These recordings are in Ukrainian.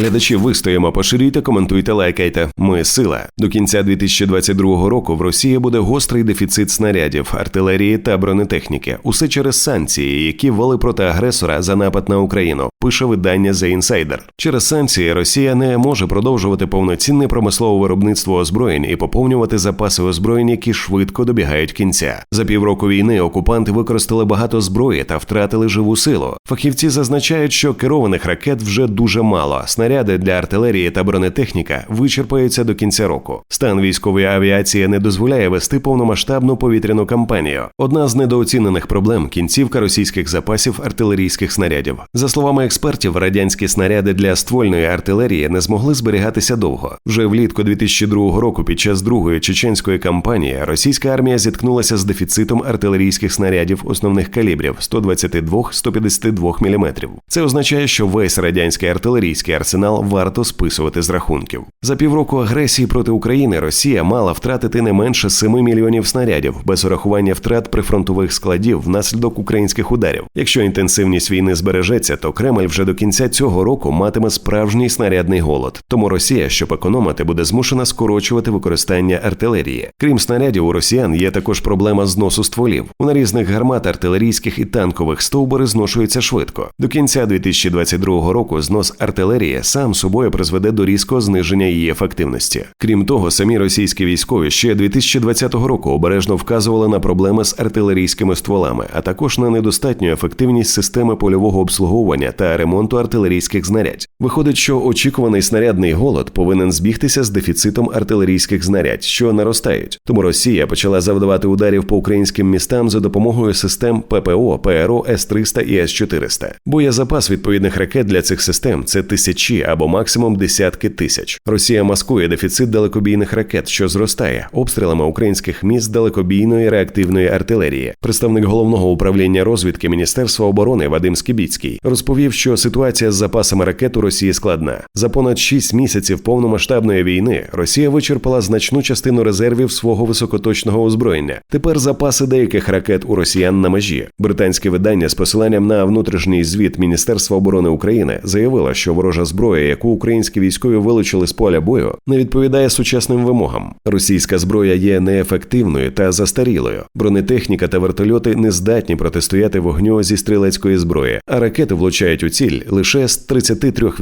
Глядачі вистоїмо, поширюйте, коментуйте, лайкайте. Ми сила. До кінця 2022 року в Росії буде гострий дефіцит снарядів, артилерії та бронетехніки. Усе через санкції, які ввели проти агресора за напад на Україну. Пише видання The Insider. Через санкції Росія не може продовжувати повноцінне промислове виробництво озброєнь і поповнювати запаси озброєнь, які швидко добігають кінця. За півроку війни окупанти використали багато зброї та втратили живу силу. Фахівці зазначають, що керованих ракет вже дуже мало. Снаряди для артилерії та бронетехніка вичерпаються до кінця року. Стан військової авіації не дозволяє вести повномасштабну повітряну кампанію. Одна з недооцінених проблем кінцівка російських запасів артилерійських снарядів. За словами експертів, радянські снаряди для ствольної артилерії не змогли зберігатися довго. Вже влітку 2002 року, під час другої чеченської кампанії, російська армія зіткнулася з дефіцитом артилерійських снарядів основних калібрів 122-152 мм. Це означає, що весь радянський артилерійський арсенал варто списувати з рахунків. За півроку агресії проти України Росія мала втратити не менше 7 мільйонів снарядів без урахування втрат прифронтових складів внаслідок українських ударів. Якщо інтенсивність війни збережеться, то Кремль вже до кінця цього року матиме справжній снарядний голод. Тому Росія, щоб економити, буде змушена скорочувати використання артилерії. Крім снарядів, у росіян є також проблема зносу стволів. У нарізних гармат артилерійських і танкових стовбури зношуються швидко. До кінця 2022 року знос артилерії сам собою призведе до різкого зниження її ефективності. Крім того, самі російські військові ще 2020 року обережно вказували на проблеми з артилерійськими стволами, а також на недостатню ефективність системи польового обслуговування та ремонту артилерійських знарядь. Виходить, що очікуваний снарядний голод повинен збігтися з дефіцитом артилерійських знарядь, що наростають. Тому Росія почала завдавати ударів по українським містам за допомогою систем ППО, ПРО, С-300 і С-400. Боєзапас відповідних ракет для цих систем це тисячі або максимум десятки тисяч. Росія маскує дефіцит далекобійних ракет, що зростає обстрілами українських міст далекобійної реактивної артилерії. Представник головного управління розвідки Міністерства оборони Вадим Скібіцький розповів, що ситуація з запасами ракет у Росії складна. За понад 6 місяців повномасштабної війни Росія вичерпала значну частину резервів свого високоточного озброєння. Тепер запаси деяких ракет у росіян на межі. Британське видання з посиланням на внутрішній звіт Міністерства оборони України заявило, що ворожа зброя, яку українські військові вилучили з поля бою, не відповідає сучасним вимогам. Російська зброя є неефективною та застарілою. Бронетехніка та вертольоти не здатні протистояти вогню зі стрілецької зброї, а ракети влучають у ціль лише з 33%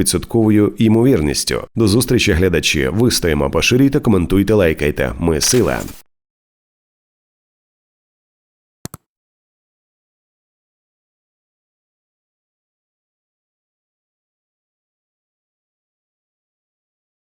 ймовірністю. До зустрічі глядачі. Вистоїмо, поширюйте, коментуйте, лайкайте. Ми сила.